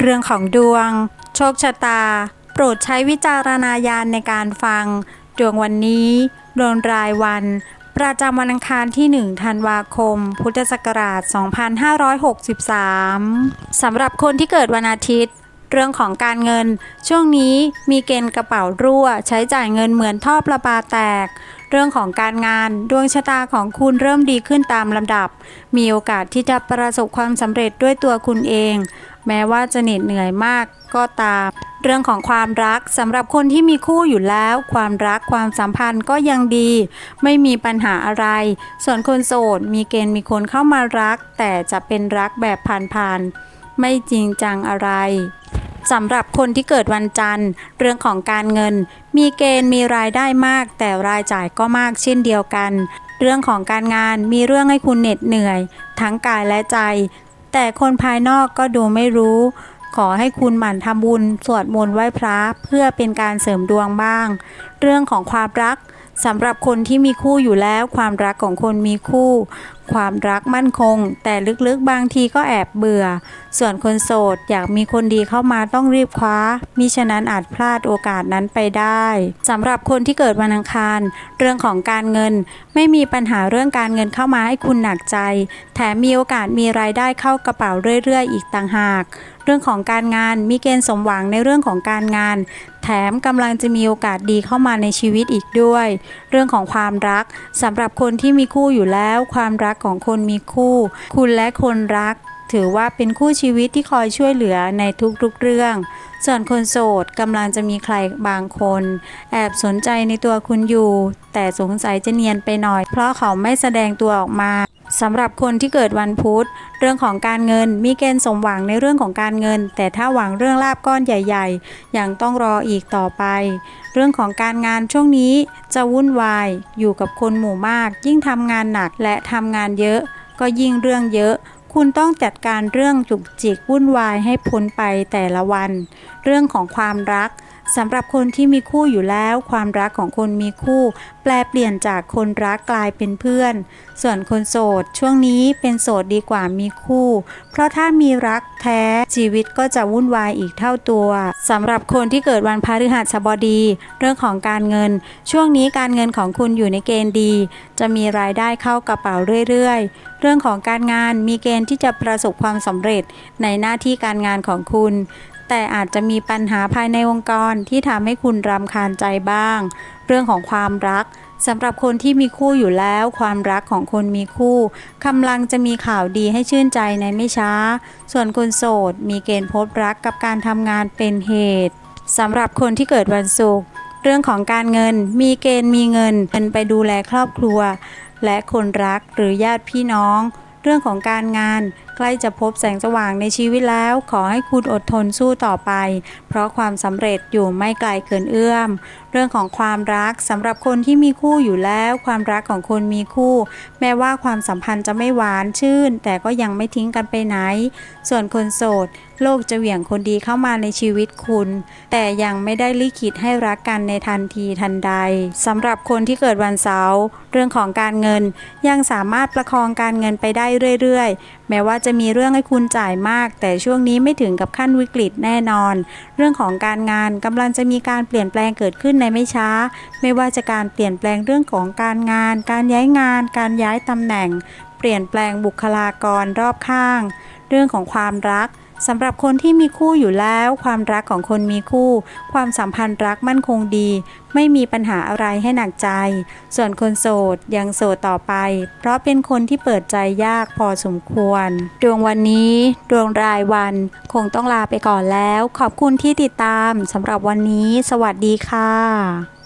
เรื่องของดวง โชคชะตา โปรดใช้วิจารณญาณในการฟัง ดวงวันนี้ดวงรายวัน ประจำวันอังคารที่ 1 ธันวาคม พุทธศักราช 2563 สำหรับคนที่เกิดวันอาทิตย์ เรื่องของการเงิน ช่วงนี้มีเกณฑ์กระเป๋ารั่ว ใช้จ่ายเงินเหมือนท่อประปาแตกเรื่องของการงานดวงชะตาของคุณเริ่มดีขึ้นตามลำดับ มีโอกาสที่จะประสบความสำเร็จด้วยตัวคุณเอง แม้ว่าจะเหน็ดเหนื่อยมากก็ตาม เรื่องของความรักสำหรับคนที่มีคู่อยู่แล้ว ความรักความสัมพันธ์ก็ยังดี ไม่มีปัญหาอะไร ส่วนคนโสดมีเกณฑ์มีคนเข้ามารัก แต่จะเป็นรักแบบผ่านๆไม่จริงจังอะไรสำหรับคนที่เกิดวันจันทร์ เรื่องของการเงิน มีเกณฑ์มีรายได้มาก แต่รายจ่ายก็มากเช่นเดียวกัน เรื่องของการงานมีเรื่องให้คุณเหน็ดเหนื่อย ทั้งกายและใจ แต่คนภายนอกก็ดูไม่รู้ ขอให้คุณหมั่นทำบุญ สวดมนต์ไหว้พระเพื่อเป็นการเสริมดวงบ้าง เรื่องของความรักสำหรับคนที่มีคู่อยู่แล้วความรักของคนมีคู่ ความรักมั่นคง แต่ลึกๆบางทีก็แอบเบื่อ ส่วนคนโสดอยากมีคนดีเข้ามาต้องรีบคว้ามิฉะนั้นอาจพลาดโอกาสนั้นไปได้สำหรับคนที่เกิดวันอังคาร เรื่องของการเงิน ไม่มีปัญหาเรื่องการเงินเข้ามาให้คุณหนักใจ แถมมีโอกาสมีรายได้เข้ากระเป๋าเรื่อยๆ อีกต่างหาก เรื่องของการงานมีเกณฑ์สมหวังในเรื่องของการงาน แถมกำลังจะมีโอกาสดีเข้ามาในชีวิตอีกด้วย เรื่องของความรักสำหรับคนที่มีคู่อยู่แล้ว ความรักของคนมีคู่ คุณและคนรัก ถือว่าเป็นคู่ชีวิตที่คอยช่วยเหลือในทุกๆเรื่อง ส่วนคนโสดกำลังจะมีใครบางคน แอบสนใจในตัวคุณอยู่ แต่สงสัยจะเนียนไปหน่อย เพราะเขาไม่แสดงตัวออกมา สำหรับคนที่เกิดวันพุธเรื่องของการเงินมีเกณฑ์สมหวังในเรื่องของการเงิน แต่ถ้าหวังเรื่องลาบก้อนใหญ่ๆยังต้องรออีกต่อไป เรื่องของการงานช่วงนี้จะวุ่นวายอยู่กับคนหมู่มาก ยิ่งทำงานหนักและทำงานเยอะ ก็ยิ่งเรื่องเยอะ คุณต้องจัดการเรื่องจุกจิกวุ่นวายให้พ้นไปแต่ละวัน เรื่องของความรัก สำหรับคนที่มีคู่อยู่แล้ว ความรักของคนมีคู่ แปลเปลี่ยนจากคนรักกลายเป็นเพื่อน ส่วนคนโสด ช่วงนี้เป็นโสดดีกว่ามีคู่ เพราะถ้ามีรักแท้ชีวิตก็จะวุ่นวายอีกเท่าตัวสำหรับคนที่เกิดวันพฤหัสบดี เรื่องของการเงิน ช่วงนี้การเงินของคุณอยู่ในเกณฑ์ดี จะมีรายได้เข้ากระเป๋าเรื่อยๆ เรื่องของการงานมีเกณฑ์ที่จะประสบความสำเร็จในหน้าที่การงานของคุณ แต่อาจจะมีปัญหาภายในองค์กรที่ทำให้คุณรำคาญใจบ้าง เรื่องของความรักสำหรับคนที่มีคู่อยู่แล้ว ความรักของคนมีคู่กำลังจะมีข่าวดีให้ชื่นใจในไม่ช้า ส่วนคนโสด มีเกณฑ์พบรักกับการทำงานเป็นเหตุสำหรับคนที่เกิดวันศุกร์เรื่องของการเงิน มีเกณฑ์มีเงินเงินไปดูแลครอบครัว และคนรักหรือญาติพี่น้อง เรื่องของการงาน ใกล้จะพบแสงสว่างในชีวิตแล้ว ขอให้คุณอดทนสู้ต่อไป เพราะความสำเร็จอยู่ไม่ไกลเกินเอื้อม เรื่องของความรักสำหรับคนที่มีคู่อยู่แล้ว ความรักของคนมีคู่ แม้ว่าความสัมพันธ์จะไม่หวานชื่น แต่ก็ยังไม่ทิ้งกันไปไหน ส่วนคนโสด โลกจะเหวี่ยงคนดีเข้ามาในชีวิตคุณ แต่ยังไม่ได้ลิขิตให้รักกันในทันทีทันใดสำหรับคนที่เกิดวันเสาร์เรื่องของการเงินยังสามารถประคองการเงินไปได้เรื่อยๆ แม้ว่าจะจะมีเรื่องให้คุณจ่ายมาก แต่ช่วงนี้ไม่ถึงกับขั้นวิกฤตแน่นอน เรื่องของการงานกำลังจะมีการเปลี่ยนแปลงเกิดขึ้นในไม่ช้า ไม่ว่าจะการเปลี่ยนแปลงเรื่องของการงาน การย้ายงาน การย้ายตำแหน่ง เปลี่ยนแปลงบุคลากรรอบข้าง เรื่องของความรัก สำหรับคนที่มีคู่อยู่แล้ว ความรักของคนมีคู่ ความสัมพันธ์รักมั่นคงดี ไม่มีปัญหาอะไรให้หนักใจ ส่วนคนโสดยังโสดต่อไป เพราะเป็นคนที่เปิดใจยากพอสมควร ดวงวันนี้ ดวงรายวัน คงต้องลาไปก่อนแล้ว ขอบคุณที่ติดตามสำหรับวันนี้ สวัสดีค่ะ